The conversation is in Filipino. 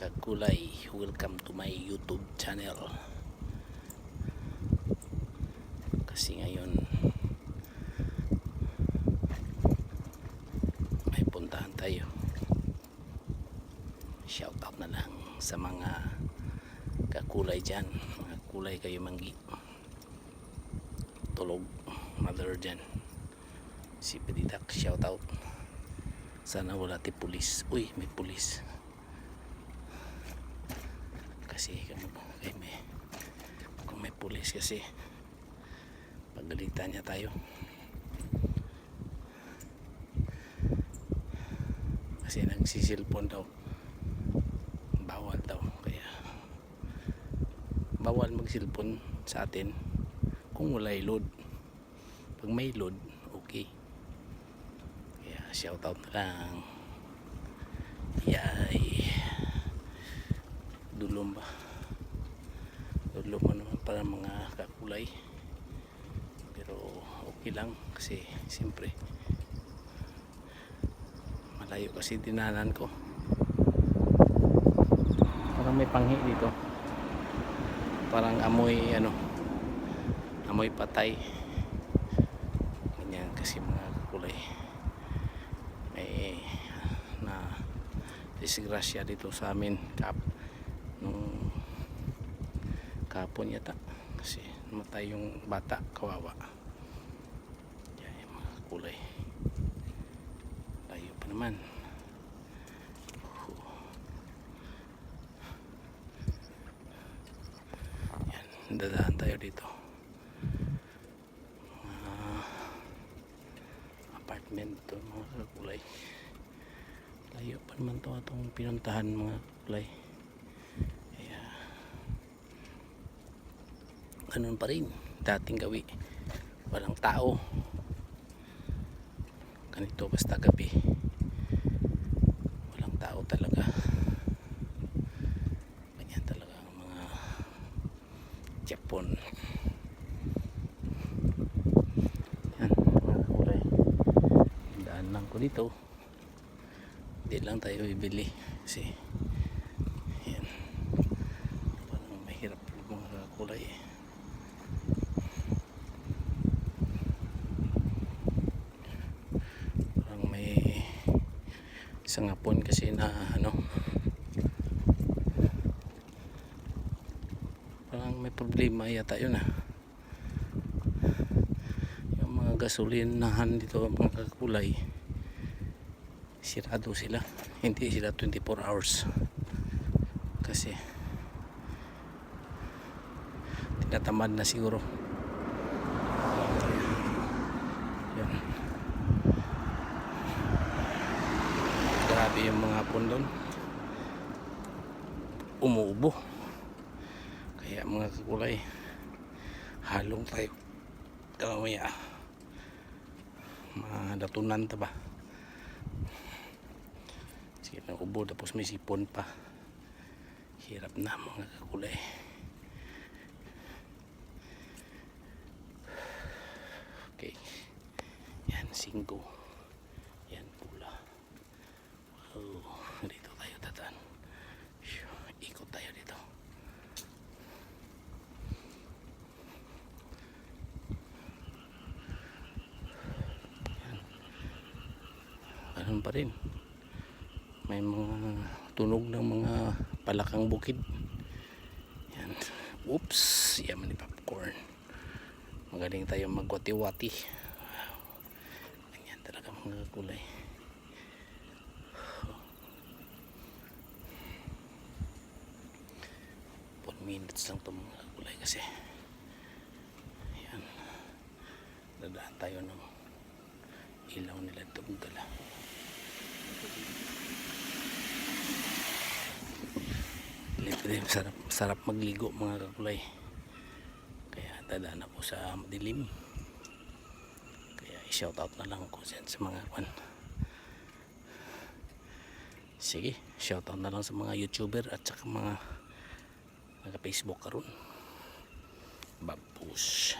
kakulay welcome to my youtube channel. Kasi ngayon may puntahan tayo. Shout out na lang sa mga kakulay dyan. Mga kulay kayo manggi. Tulog mother dyan. Si Peditak shout out. Sana wala ti pulis. Uy may pulis kasi kung kay may kung may pulis kasi pagalitan niya tayo. Kasi nagsisilpon daw. Bawal daw. Kaya bawal magsilpon sa atin kung wala load. Pag may load okay. Kaya shout out lang. Yay dulong ba dulong mo naman para mga kakulay. Pero okay lang kasi siyempre malayo kasi dinanan ko. Parang may panghi dito. Parang amoy ano amoy patay. Ganyan kasi mga kakulay. May na disgrasya dito sa amin. Kap kapon yata. Kasi namatay yung bata kawawa. Yan yung mga kulay. Layo pa naman. Yan dadaan tayo dito. Mga apartment to mga kulay. Layo pa naman to itong pinuntahan mga kulay kaya ganun pa rin. Dating gawi. Walang tao. Ganito basta gabi. Walang tao talaga. Ganyan talaga ang mga Japon. Yan mga kulay. Daan lang ko dito. Hindi lang tayo bibili kasi yan. Parang mahirap mga kulay eh. parang may isang hapon kasi na ano parang may problema yata yun ah. Yung mga gasolinahan dito mga kakulay sirado sila. Hindi sila 24 hours. Kasi tinatamad na siguro. Yan grabe yung mga hapon doon. Umuubo. Kaya mga kakulay halong tayo. Kamamaya. Madatunan ta ba? Sige na ubo tapos may sipon pa. Hirap na mga kakulay. Okay. Yan singko wow dito tayo tatan ikot tayo dito. Yan. Ganun pa rin. May mga tunog ng mga palakang bukid. Yan. Oops yaman ni popcorn. Magaling tayo magwati-wati. Ganyan talaga mga kulay minutes lang to mga kulay kasi. Yan dadaan tayo ng ilaw nila itong dala. Libre sarap, sarap magligo mga kakulay. Kaya dadaan ako sa madilim. Kaya i-shout out na lang ko sa mga kwan. Sige shout out na lang sa mga youtuber at saka mga naka facebook karon babus